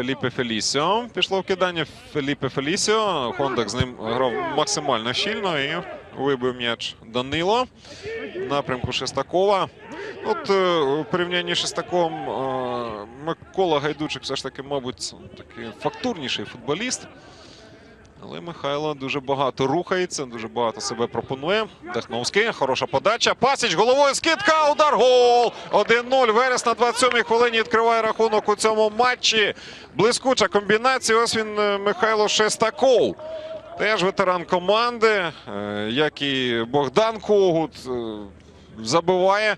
Феліпе Фелісіо. Пішло в кидання Феліпе Фелісіо. Хондак з ним грав максимально щільно і вибив м'яч Данило в напрямку Шестакова. От е, у порівнянні з Шестаковим е, Микола Гайдучик все ж таки, мабуть, такий фактурніший футболіст. Але Михайло дуже багато рухається, дуже багато себе пропонує. Дахновський, хороша подача. Пасіч головою скидка. Удар гол. 1-0. Верес на 27-й хвилині відкриває рахунок у цьому матчі. Блискуча комбінація. Ось він е, Михайло Шестаков. Теж ветеран команди, е, як і Богдан Когут. е, Забиває.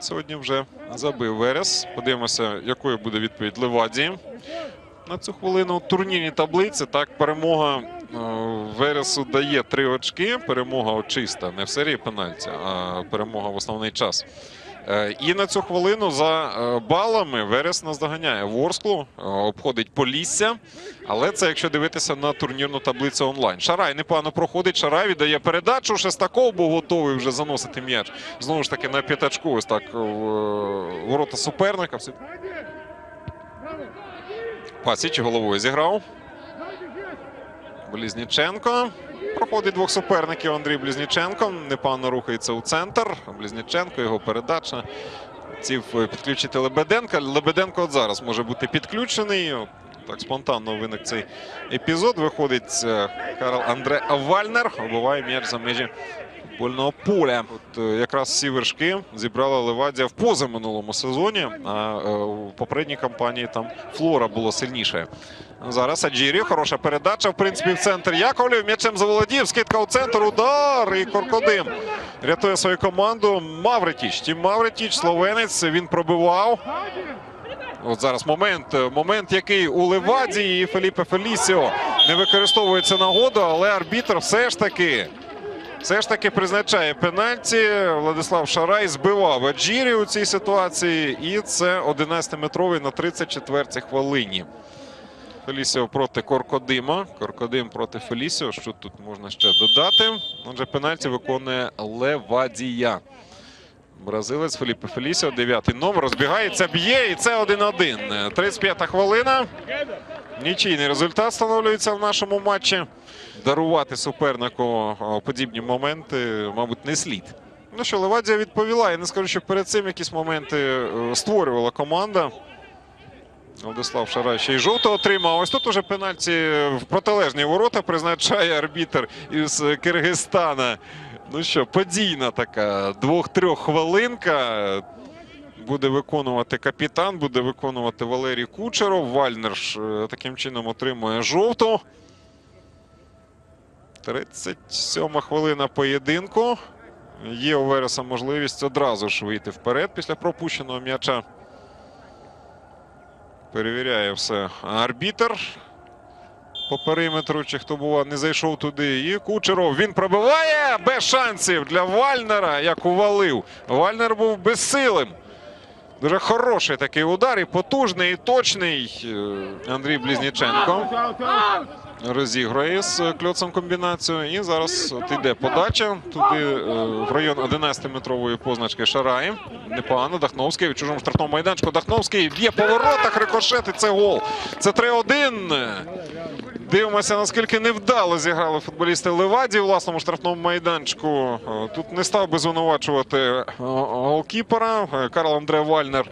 Сьогодні вже забив Верес. Подивимося, якою буде відповідь Леваді. На цю хвилину у турнірній таблиці так перемога е, Вересу дає три очки. Перемога чиста, не в серії пенальті, а перемога в основний час. Е, І на цю хвилину за е, балами Верес наздоганяє Ворсклу, е, обходить Полісся. Але це якщо дивитися на турнірну таблицю онлайн. Шарай непогано проходить. Шарай віддає передачу. Шестаков був готовий вже заносити м'яч. Знову ж таки на п'ятачку. Ось так в ворота суперника. Пасіч головою зіграв. Близніченко. Проходить двох суперників Андрій Близніченко. Непогано рухається у центр. Близніченко, його передача. Хотів е, підключити Лебеденка. Лебеденко от зараз може бути підключений. Так спонтанно виник цей епізод. Виходить е, Карл Андре Вальнер. Обиває м'яч за межі футбольного поля. От е, якраз всі вершки зібрала Левадія в позаминулому сезоні. А в попередній кампанії там Флора було сильніше. Зараз Аджірі, хороша передача. В принципі, в центр Яковлів. М'ячем заволодів. Скидка у центр. Удар. І Коркодим рятує свою команду. Мавритіч. Тім Мавритіч, словенець. Він пробивав. От зараз момент, момент, який у Левадії і Феліпе Фелісіо не використовується нагоду, але арбітр все ж таки. Все ж таки призначає пенальті. Владислав Шарай збивав Аджірі у цій ситуації. І це 11-метровий на 34-й хвилині. Фелісіо проти Коркодима. Коркодим проти Фелісіо. Що тут можна ще додати? Отже, пенальті виконує Левадія. Бразилець Феліпе Фелісіо, дев'ятий номер. Розбігається, б'є, і це 1-1. 35-та хвилина. Нічийний результат встановлюється в нашому матчі. Дарувати супернику подібні моменти, мабуть, не слід. Ну що, Левадія відповіла. Я не скажу, що перед цим якісь моменти е, створювала команда. Владислав Шарай ще й жовто отримав. Ось тут уже пенальті в протилежні ворота призначає арбітр із Киргизстана. Ну що, подійна така двох-трьох хвилинка. Буде виконувати капітан, буде виконувати Валерій Кучеров. Вальнер ж е, таким чином отримує жовту. 37 хвилина поєдинку. Є у Вереса можливість одразу ж вийти вперед після пропущеного м'яча. Перевіряє все Арбітер по периметру, чи хто бува не зайшов туди. І Кучеров він пробиває без шансів для Вальнера, як увалив. Вальнер був безсилим. Дуже хороший такий удар, і потужний, і точний. Е, Андрій Близніченко розігрує з кльоцем комбінацію. І зараз от іде подача. Туди е, в район 11-метрової позначки Шараї. Непогано. Дахновський в чужому штрафному майданчику. Дахновський б'є по воротах, рикошет, і це гол. Це 3-1. Дивимося, наскільки невдало зіграли футболісти Леваді у власному штрафному майданчику. Е, Тут не став би звинувачувати е, голкіпера. Е, Карл Андре Вальнер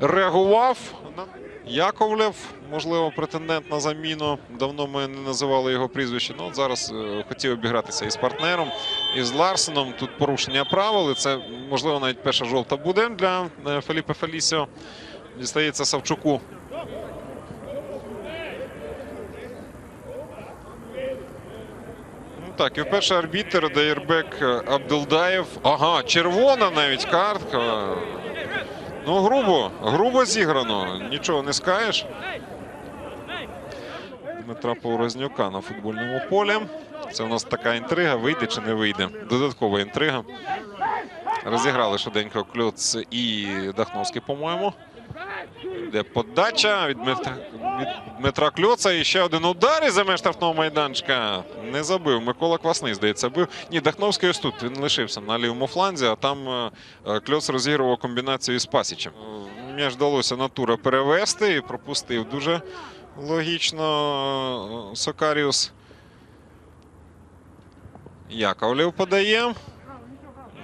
реагував. на Яковлев, можливо, претендент на заміну. Давно ми не називали його прізвище. Ну, от зараз хотів обігратися із партнером, із Ларсеном. Тут порушення правил. І це, можливо, навіть перша жовта буде для Феліпе Фелісіо. Дістається Савчуку. Так, і вперше арбітер Дейрбек Абдулдаєв. Ага, червона навіть картка. Ну, грубо, грубо зіграно. Нічого не скажеш. Дмитра Поворознюка на футбольному полі. Це у нас така інтрига. Вийде чи не вийде. Додаткова інтрига. Розіграли швиденько Кльоц і Дахновський, по-моєму. Йде подача від Дмитра, від Дмитра Кльоца. І ще один удар із за штрафного майданчика. Не забив. Микола Квасний, здається, бив. Ні, Дахновський ось тут. Він лишився на лівому фланзі, а там е, е, Кльоц розігрував комбінацію із Пасічем. М'яч вдалося Натура перевести і пропустив дуже логічно е, Сокаріус. Яковлев подає.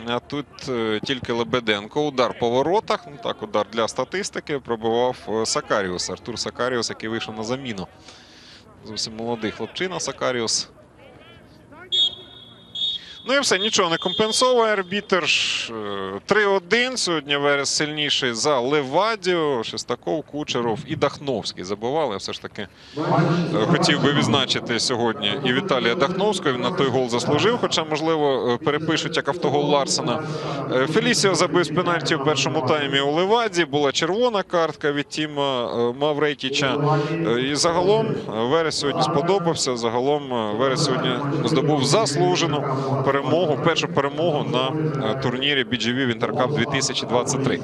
А тут е, тільки Лебеденко. Удар по воротах. Ну так, удар для статистики. Пробивав е, Сакаріус. Артур Сакаріус, який вийшов на заміну. Зовсім молодий хлопчина Сакаріус. Ну і все, нічого не компенсовує арбітер. Ж, е, 3-1. Сьогодні Верес сильніший за Левадію, Шестаков, Кучеров і Дахновський забивали. Все ж таки е, хотів би відзначити сьогодні і Віталія Дахновського. Він на той гол заслужив, хоча, можливо, е, перепишуть як автогол Ларсена. Фелісіо забив з пенальті в першому таймі у Леваді. Була червона картка від Тіма Маврекіча. Е, І загалом Верес сьогодні сподобався. Загалом Верес сьогодні здобув заслужену перемогу, першу перемогу на е, турнірі BGV Winter Cup 2023.